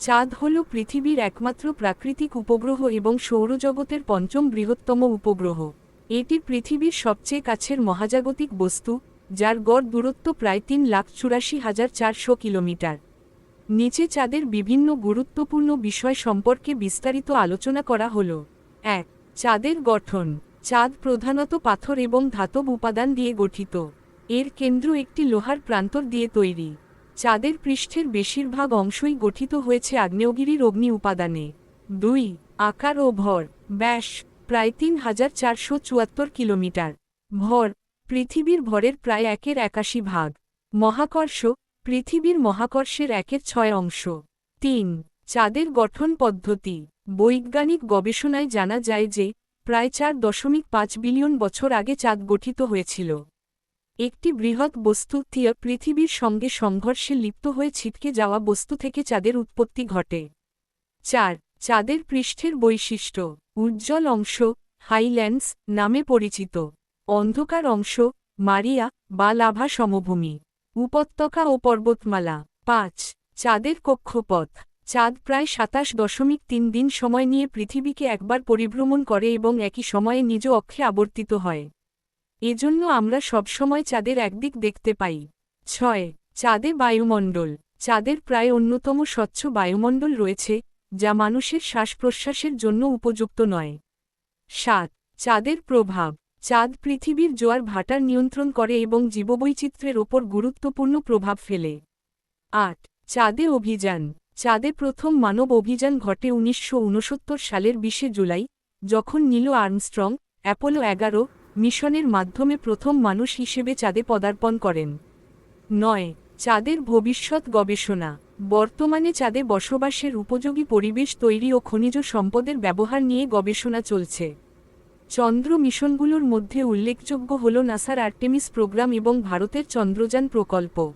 চাঁদ হল পৃথিবীর একমাত্র প্রাকৃতিক উপগ্রহ এবং সৌরজগতের পঞ্চম বৃহত্তম উপগ্রহ। এটি পৃথিবীর সবচেয়ে কাছের মহাজাগতিক বস্তু, যার গড় দূরত্ব প্রায় তিন লাখ চুরাশি হাজার চারশো কিলোমিটার। নিচে চাঁদের বিভিন্ন গুরুত্বপূর্ণ বিষয় সম্পর্কে বিস্তারিত আলোচনা করা হল। এক, চাঁদের গঠন। চাঁদ প্রধানত পাথর এবং ধাতব উপাদান দিয়ে গঠিত। এর কেন্দ্র একটি লোহার প্রান্তর দিয়ে তৈরি। চাঁদের পৃষ্ঠের বেশিরভাগ অংশই গঠিত হয়েছে আগ্নেয়গিরির অগ্নি উপাদানে। দুই, আকার ও ভর। ব্যাস, প্রায় তিন হাজার চারশো চুয়াত্তর কিলোমিটার। ভর, পৃথিবীর ভরের প্রায় একের একাশি ভাগ। মহাকর্ষ, পৃথিবীর মহাকর্ষের একের ছয় অংশ। তিন, চাঁদের গঠন পদ্ধতি। বৈজ্ঞানিক গবেষণায় জানা যায় যে, প্রায় চার দশমিক পাঁচ বিলিয়ন বছর আগে চাঁদ গঠিত হয়েছিল। একটি বৃহৎ বস্তু থিয়া পৃথিবীর সঙ্গে সংঘর্ষে লিপ্ত হয়ে ছিটকে যাওয়া বস্তু থেকে চাঁদের উৎপত্তি ঘটে। চার, চাঁদের পৃষ্ঠের বৈশিষ্ট্য, উজ্জ্বল অংশ, হাইল্যান্ডস নামে পরিচিত। অন্ধকার অংশ, মারিয়া বা লাভা সমভূমি। উপত্যকা ও পর্বতমালা। পাঁচ, চাঁদের কক্ষপথ। চাঁদ প্রায় সাতাশ দশমিক তিন দিন সময় নিয়ে পৃথিবীকে একবার পরিভ্রমণ করে এবং একই সময়ে নিজ অক্ষে আবর্তিত হয়। এজন্য আমরা সবসময় চাঁদের একদিক দেখতে পাই। ছয়, চাঁদে বায়ুমণ্ডল। চাঁদের প্রায় অন্যতম স্বচ্ছ বায়ুমণ্ডল রয়েছে, যা মানুষের শ্বাস প্রশ্বাসের জন্য উপযুক্ত নয়। সাত, চাঁদের প্রভাব। চাঁদ পৃথিবীর জোয়ার ভাটার নিয়ন্ত্রণ করে এবং জীববৈচিত্র্যের ওপর গুরুত্বপূর্ণ প্রভাব ফেলে। আট, চাঁদে অভিযান। চাঁদে প্রথম মানব অভিযান ঘটে উনিশশো উনসত্তর সালের বিশে জুলাই, যখন নীল আর্মস্ট্রং, অ্যাপোলো এগারো মিশনের মাধ্যমে প্রথম মানুষ হিসেবে চাঁদে পদার্পণ করেন। নয়, চাঁদের ভবিষ্যৎ গবেষণা। বর্তমানে চাঁদে বসবাসের উপযোগী পরিবেশ তৈরি ও খনিজ সম্পদের ব্যবহার নিয়ে গবেষণা চলছে। চন্দ্র মিশনগুলোর মধ্যে উল্লেখযোগ্য হল নাসার আর্টেমিস প্রোগ্রাম এবং ভারতের চন্দ্রযান প্রকল্প।